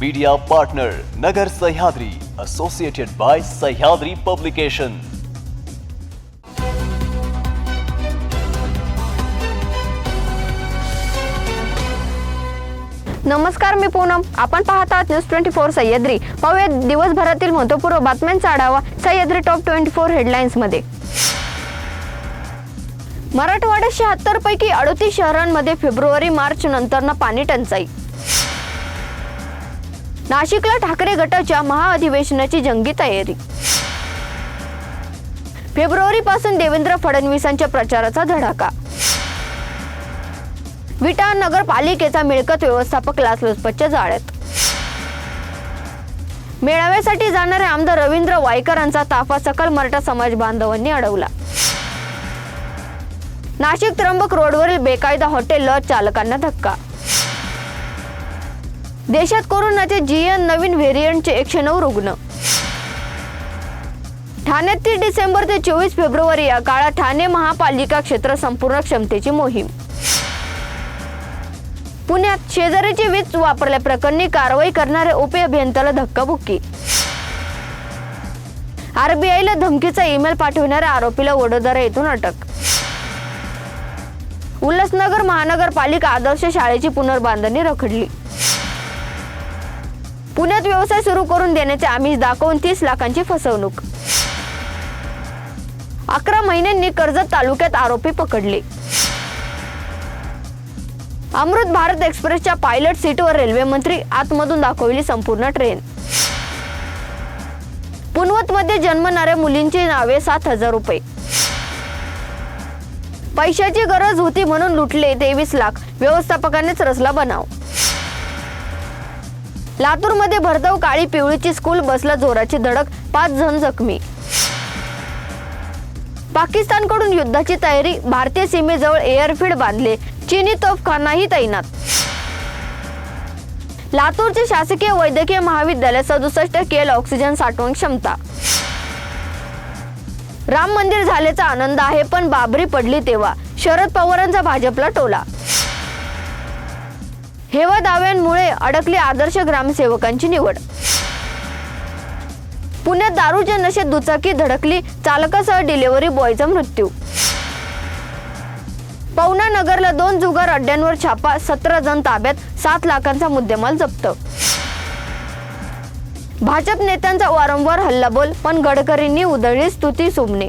Media partner Nagar Sahyadri associated by Sahyadri publication नमस्कार मी पूनम. आपण पाहत आहात न्यूज ट्वेंटी फोर सह्याद्री. पाहूया दिवसभरातील महत्त्वपूर्ण बातम्यांचा आढावा सह्याद्री टॉप ट्वेंटी फोर हेडलाईन्समध्ये. मराठवाड्यात शहात्तर पैकी अडतीस शहरांमध्ये फेब्रुवारी मार्च नंतरनं पाणी टंचाई. नाशिकला ठाकरे गटाच्या महाअधिवेशनाची जंगी तयारी. फेब्रुवारी पासून देवेंद्र फडणवीसांच्या प्रचाराचा धडाका. विटा नगरपालिकेचा मिळकत व्यवस्थापक लाचलुचपतच्या जाळ्यात. मेळाव्यासाठी जाणारे आमदार रवींद्र वायकरांचा ताफा सकल मराठा समाज बांधवांनी अडवला. नाशिक त्र्यंबक रोडवरील बेकायदा हॉटेल चालकांना धक्का. देशात कोरोनाचे जीएन नवीन व्हेरियंटचे एकशे नऊ रुग्ण. ठाण्यात तीस डिसेंबर ते चोवीस फेब्रुवारी या काळात ठाणे महापालिका क्षेत्र संपूर्ण क्षमतेची मोहीम. पुण्यात शेजारीची वीज वापरल्याप्रकरणी कारवाई करणाऱ्या ओपी अभियंत्याला धक्काबुक्की. आरबीआयला धमकीचा ईमेल पाठवणाऱ्या आरोपीला वडोदरा येथून अटक. उल्हासनगर महानगरपालिका आदर्श शाळेची पुनर्बांधणी रखडली. पुण्यात व्यवसाय सुरू करून देण्याचे आमिष दाखवून तीस लाखांची फसवणूक. अकरा महिन्यांनी कर्जत तालुक्यात आरोपी पकडले. अमृत भारत एक्सप्रेसच्या पायलट सीटवर रेल्वे मंत्री आतमधून दाखवली संपूर्ण ट्रेन. पुनवतमध्ये जन्मणाऱ्या मुलींची नावे सात हजार रुपये. पैशाची गरज होती म्हणून लुटले तेवीस लाख. व्यवस्थापकानेच रचला बनाव. लातूरमध्ये भरधाव काळी पिवळीची स्कूल बसला जोराची धडक पाच जण जखमी. पाकिस्तानकडून युद्धाची तयारी भारतीय सीमेजवळ एअरफील्ड बांधले चीनी तोफखानाही तैनात. लातूरचे शासकीय वैद्यकीय महाविद्यालय सदुसष्ट केल ऑक्सिजन साठवण क्षमता. राम मंदिर झाल्याचा आनंद आहे पण बाबरी पडली तेव्हा. शरद पवारांचा भाजपला टोला. हेवा दाव्यांमुळे अडकली आदर्श ग्रामसेवकांची निवड. पुण्यात दारूच्या नशेत दुचाकी धडकली चालकासह डिलिव्हरी बॉयचा मृत्यू. पवना नगरला दोन जुगार अड्ड्यांवर छापा सतरा जण ताब्यात सात लाखांचा मुद्देमाल जप्त. भाजप नेत्यांचा वारंवार हल्लाबोल पण गडकरींनी उधळली स्तुती सुमने.